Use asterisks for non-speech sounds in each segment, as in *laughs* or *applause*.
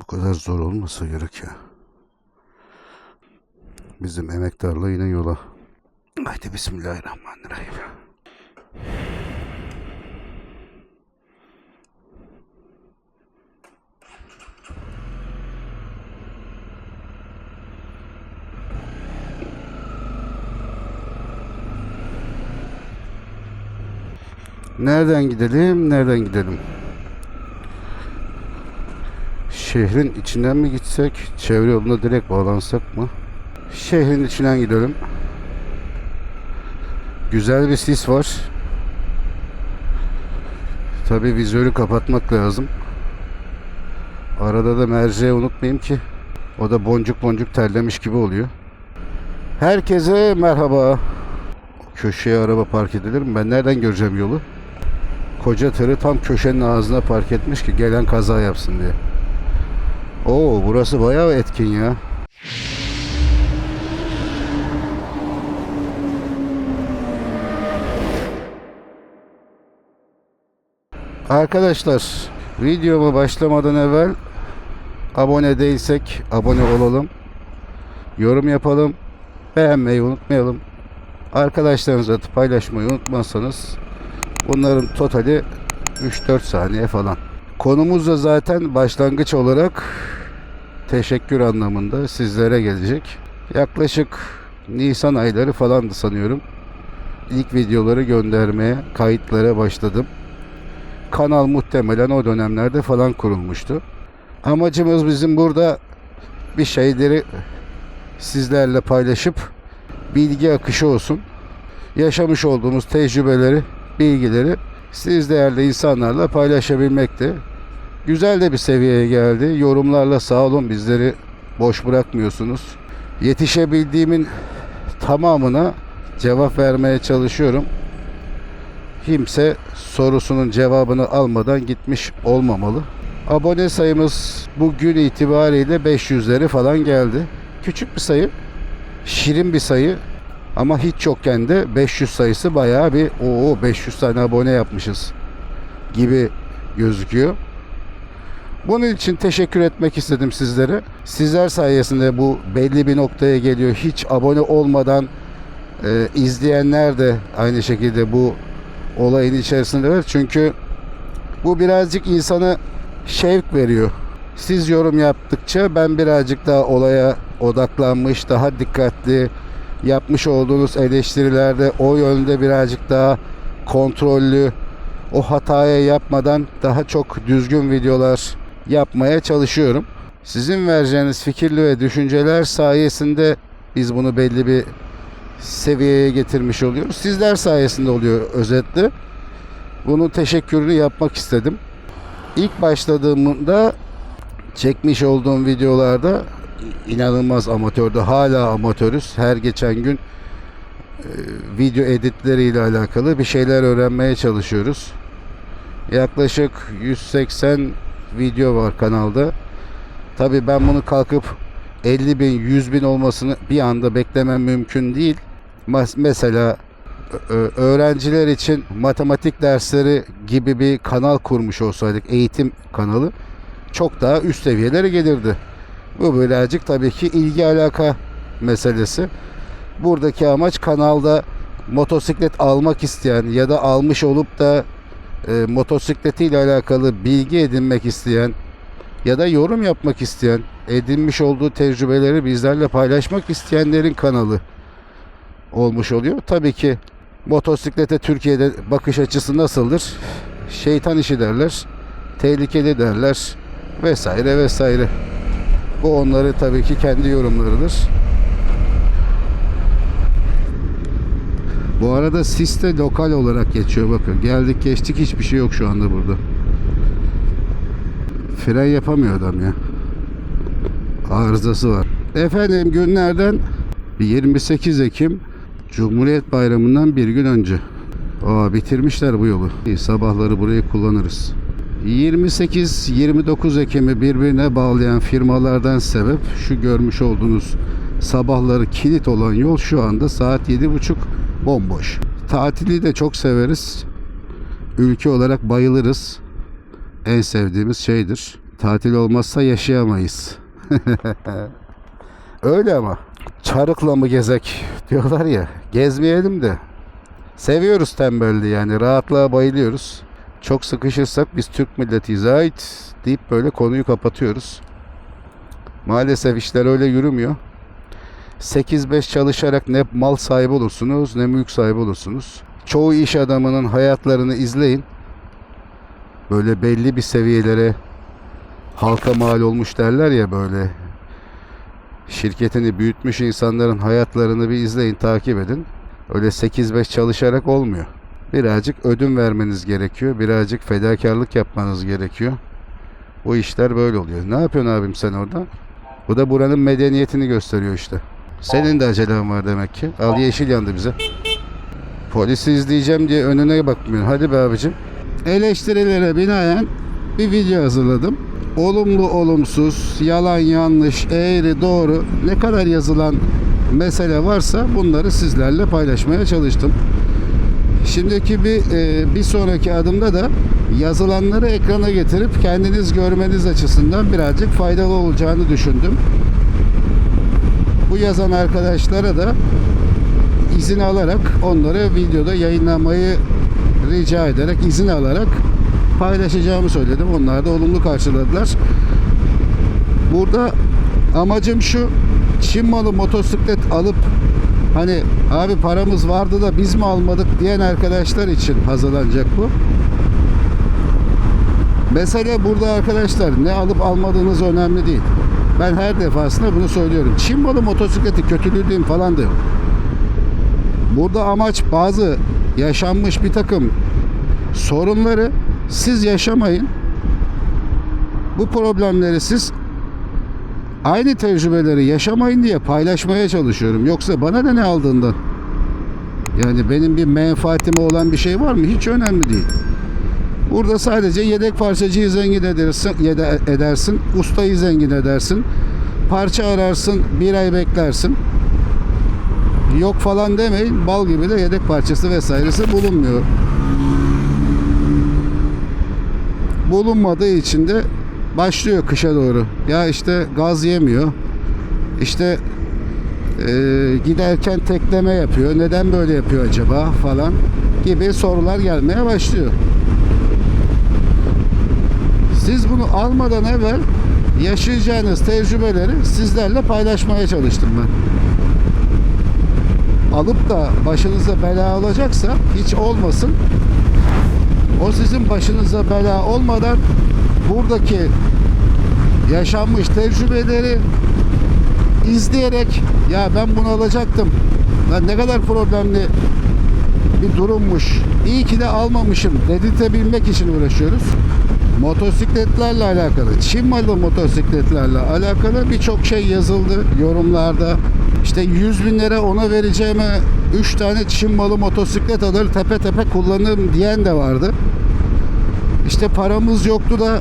Bu kadar zor olmasa gerek ya. Bizim emektarla yine yola. Haydi Bismillahirrahmanirrahim. Nereden gidelim? Nereden gidelim? Şehrin içinden mi gitsek? Çevre yoluna direkt bağlansak mı? Şehrin içinden gidelim. Güzel bir sis var. Tabi vizörü kapatmak lazım. Arada da merceği unutmayayım ki o da boncuk boncuk terlemiş gibi oluyor. Herkese merhaba. Köşeye araba park edilir mi? Ben nereden göreceğim yolu? Koca tırı tam köşenin ağzına park etmiş ki gelen kaza yapsın diye. Oo burası bayağı etkin ya. Arkadaşlar videoma başlamadan evvel abone değilsek abone olalım. Yorum yapalım. Beğenmeyi unutmayalım. Arkadaşlarınızla paylaşmayı unutmazsanız bunların totali 3-4 saniye falan. Konumuz da zaten başlangıç olarak teşekkür anlamında sizlere gelecek. Yaklaşık Nisan ayları falandı sanıyorum. İlk videoları göndermeye, kayıtlara başladım. Kanal muhtemelen o dönemlerde falan kurulmuştu. Amacımız bizim burada bir şeyleri sizlerle paylaşıp bilgi akışı olsun. Yaşamış olduğumuz tecrübeleri, bilgileri siz değerli insanlarla paylaşabilmekti. Güzel de bir seviyeye geldi. Yorumlarla sağ olun bizleri boş bırakmıyorsunuz. Yetişebildiğimin tamamına cevap vermeye çalışıyorum. Kimse sorusunun cevabını almadan gitmiş olmamalı. Abone sayımız bugün itibariyle 500'leri falan geldi. Küçük bir sayı, şirin bir sayı ama hiç yokken de 500 sayısı bayağı bir o 500 tane abone yapmışız gibi gözüküyor. Bunun için teşekkür etmek istedim sizlere. Sizler sayesinde bu belli bir noktaya geliyor. Hiç abone olmadan e, izleyenler de aynı şekilde bu olayın içerisindeler. Çünkü bu birazcık insana şevk veriyor. Siz yorum yaptıkça ben birazcık daha olaya odaklanmış, daha dikkatli yapmış olduğunuz eleştirilerde o yönde birazcık daha kontrollü, o hataya yapmadan daha çok düzgün videolar yapmaya çalışıyorum. Sizin vereceğiniz fikirli ve düşünceler sayesinde biz bunu belli bir seviyeye getirmiş oluyoruz. Sizler sayesinde oluyor özetle. Bunun teşekkürünü yapmak istedim. İlk başladığımda çekmiş olduğum videolarda inanılmaz amatördü. Hala amatörüz. Her geçen gün e, video editleriyle alakalı bir şeyler öğrenmeye çalışıyoruz. Yaklaşık 180 video var kanalda. Tabii ben bunu kalkıp 50 bin, 100 bin olmasını bir anda beklemem mümkün değil. Mesela öğrenciler için matematik dersleri gibi bir kanal kurmuş olsaydık, eğitim kanalı çok daha üst seviyelere gelirdi. Bu birazcık tabii ki ilgi alaka meselesi. Buradaki amaç kanalda motosiklet almak isteyen ya da almış olup da e, motosikletiyle alakalı bilgi edinmek isteyen ya da yorum yapmak isteyen, edinmiş olduğu tecrübeleri bizlerle paylaşmak isteyenlerin kanalı olmuş oluyor. Tabii ki motosiklete Türkiye'de bakış açısı nasıldır? Şeytan işi derler, tehlikeli derler vesaire vesaire. Bu onları tabii ki kendi yorumlarıdır. Bu arada siste lokal olarak geçiyor bakın. Geldik geçtik hiçbir şey yok şu anda burada. Fren yapamıyor adam ya. Arızası var. Efendim günlerden 28 Ekim Cumhuriyet Bayramı'ndan bir gün önce. Aa bitirmişler bu yolu. Sabahları burayı kullanırız. 28-29 Ekim'i birbirine bağlayan firmalardan sebep şu görmüş olduğunuz sabahları kilit olan yol şu anda saat 7.30 bomboş. Tatili de çok severiz. Ülke olarak bayılırız. En sevdiğimiz şeydir. Tatil olmazsa yaşayamayız. *laughs* Öyle ama. Çarıkla mı gezek diyorlar ya. Gezmeyelim de. Seviyoruz tembelliği yani. Rahatlığa bayılıyoruz. Çok sıkışırsak biz Türk milletiyiz ait deyip böyle konuyu kapatıyoruz. Maalesef işler öyle yürümüyor. 8-5 çalışarak ne mal sahibi olursunuz ne mülk sahibi olursunuz. Çoğu iş adamının hayatlarını izleyin. Böyle belli bir seviyelere halka mal olmuş derler ya böyle. Şirketini büyütmüş insanların hayatlarını bir izleyin, takip edin. Öyle 8-5 çalışarak olmuyor. Birazcık ödün vermeniz gerekiyor. Birazcık fedakarlık yapmanız gerekiyor. Bu işler böyle oluyor. Ne yapıyorsun abim sen orada? Bu da buranın medeniyetini gösteriyor işte. Senin de acelen var demek ki. Al yeşil yandı bize. Polisi izleyeceğim diye önüne bakmıyorsun. Hadi be abicim. Eleştirilere binaen bir video hazırladım. Olumlu, olumsuz, yalan, yanlış, eğri, doğru ne kadar yazılan mesele varsa bunları sizlerle paylaşmaya çalıştım. Şimdiki bir e, bir sonraki adımda da yazılanları ekrana getirip kendiniz görmeniz açısından birazcık faydalı olacağını düşündüm. Yazan arkadaşlara da izin alarak onları videoda yayınlamayı rica ederek izin alarak paylaşacağımı söyledim. Onlar da olumlu karşıladılar. Burada amacım şu Çin malı motosiklet alıp hani abi paramız vardı da biz mi almadık diyen arkadaşlar için hazırlanacak bu. Mesele burada arkadaşlar ne alıp almadığınız önemli değil. Ben her defasında bunu söylüyorum. Çin malı motosikleti kötülüğü değil falan da yok. Burada amaç bazı yaşanmış bir takım sorunları siz yaşamayın. Bu problemleri siz aynı tecrübeleri yaşamayın diye paylaşmaya çalışıyorum. Yoksa bana da ne aldığından. Yani benim bir menfaatime olan bir şey var mı? Hiç önemli değil. Burada sadece yedek parçacıyı zengin edersin, yede- edersin, ustayı zengin edersin. Parça ararsın, bir ay beklersin. Yok falan demeyin, bal gibi de yedek parçası vesairesi bulunmuyor. Bulunmadığı için de başlıyor kışa doğru. Ya işte gaz yemiyor. İşte e, giderken tekleme yapıyor. Neden böyle yapıyor acaba falan gibi sorular gelmeye başlıyor. Siz bunu almadan evvel yaşayacağınız tecrübeleri sizlerle paylaşmaya çalıştım ben. Alıp da başınıza bela olacaksa hiç olmasın. O sizin başınıza bela olmadan buradaki yaşanmış tecrübeleri izleyerek ya ben bunu alacaktım. Ben ne kadar problemli bir durummuş. İyi ki de almamışım dedirtebilmek için uğraşıyoruz. Motosikletlerle alakalı, Çin malı motosikletlerle alakalı birçok şey yazıldı yorumlarda. İşte 100 bin lira ona vereceğime 3 tane Çin malı motosiklet alır tepe tepe kullanırım diyen de vardı. İşte paramız yoktu da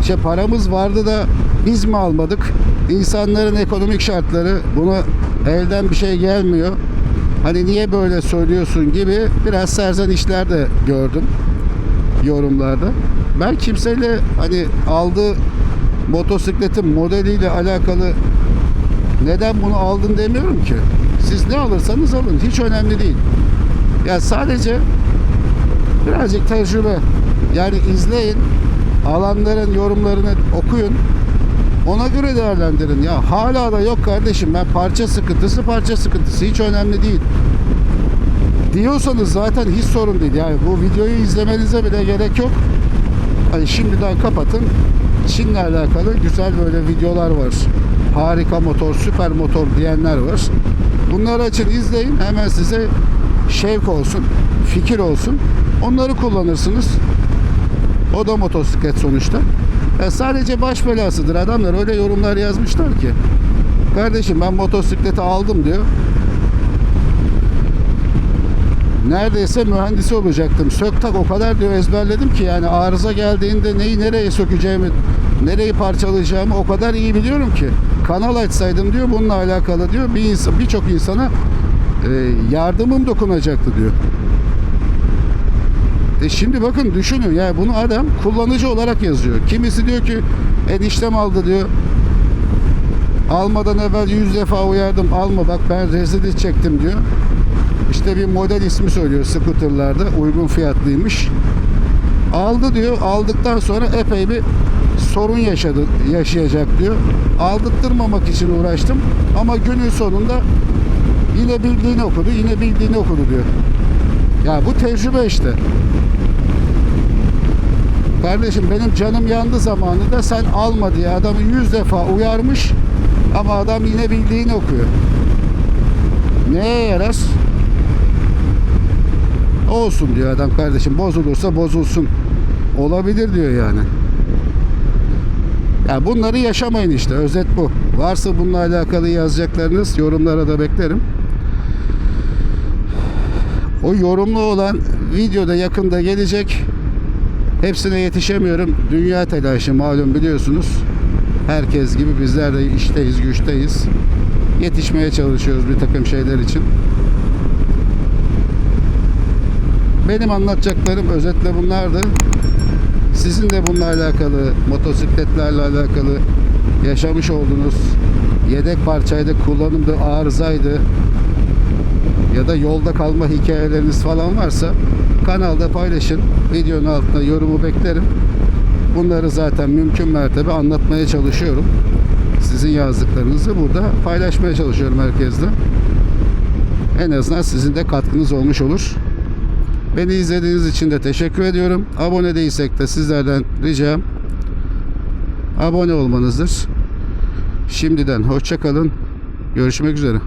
işte paramız vardı da biz mi almadık? İnsanların ekonomik şartları bunu elden bir şey gelmiyor. Hani niye böyle söylüyorsun gibi biraz serzenişler de gördüm yorumlarda. Ben kimseyle hani aldığı motosikletin modeliyle alakalı neden bunu aldın demiyorum ki. Siz ne alırsanız alın. Hiç önemli değil. Ya sadece birazcık tecrübe. Yani izleyin. Alanların yorumlarını okuyun. Ona göre değerlendirin. Ya hala da yok kardeşim ben parça sıkıntısı parça sıkıntısı hiç önemli değil. Diyorsanız zaten hiç sorun değil. Yani bu videoyu izlemenize bile gerek yok. Hani şimdiden kapatın. Çin'le alakalı güzel böyle videolar var. Harika motor, süper motor diyenler var. Bunları açın izleyin. Hemen size şevk olsun, fikir olsun. Onları kullanırsınız. O da motosiklet sonuçta. Ya sadece baş belasıdır. Adamlar öyle yorumlar yazmışlar ki. Kardeşim ben motosikleti aldım diyor. Neredeyse mühendisi olacaktım. Sök tak o kadar diyor ezberledim ki yani arıza geldiğinde neyi nereye sökeceğimi, nereyi parçalayacağımı o kadar iyi biliyorum ki. Kanal açsaydım diyor bununla alakalı diyor bir insan birçok insana e, yardımım dokunacaktı diyor. E şimdi bakın düşünün yani bunu adam kullanıcı olarak yazıyor. Kimisi diyor ki Eniştem aldı diyor. Almadan evvel yüz defa uyardım. Alma bak ben rezil çektim diyor. İşte bir model ismi söylüyor skuterlarda. Uygun fiyatlıymış. Aldı diyor. Aldıktan sonra epey bir sorun yaşadı, yaşayacak diyor. Aldırtmamak için uğraştım. Ama günün sonunda yine bildiğini okudu. Yine bildiğini okudu diyor. Ya bu tecrübe işte. Kardeşim benim canım yandı zamanında sen alma diye adamı yüz defa uyarmış ama adam yine bildiğini okuyor. Neye yarar? Olsun diyor adam kardeşim bozulursa bozulsun. Olabilir diyor yani. Ya bunları yaşamayın işte özet bu. Varsa bununla alakalı yazacaklarınız yorumlara da beklerim. O yorumlu olan videoda yakında gelecek. Hepsine yetişemiyorum. Dünya telaşı malum biliyorsunuz. Herkes gibi bizler de işteyiz, güçteyiz. Yetişmeye çalışıyoruz bir takım şeyler için. Benim anlatacaklarım özetle bunlardı. Sizin de bununla alakalı, motosikletlerle alakalı yaşamış olduğunuz yedek parçaydı, kullanımda arızaydı ya da yolda kalma hikayeleriniz falan varsa kanalda paylaşın. Videonun altına yorumu beklerim. Bunları zaten mümkün mertebe anlatmaya çalışıyorum. Sizin yazdıklarınızı burada paylaşmaya çalışıyorum herkesle. En azından sizin de katkınız olmuş olur. Beni izlediğiniz için de teşekkür ediyorum. Abone değilsek de sizlerden ricam abone olmanızdır. Şimdiden hoşça kalın. Görüşmek üzere.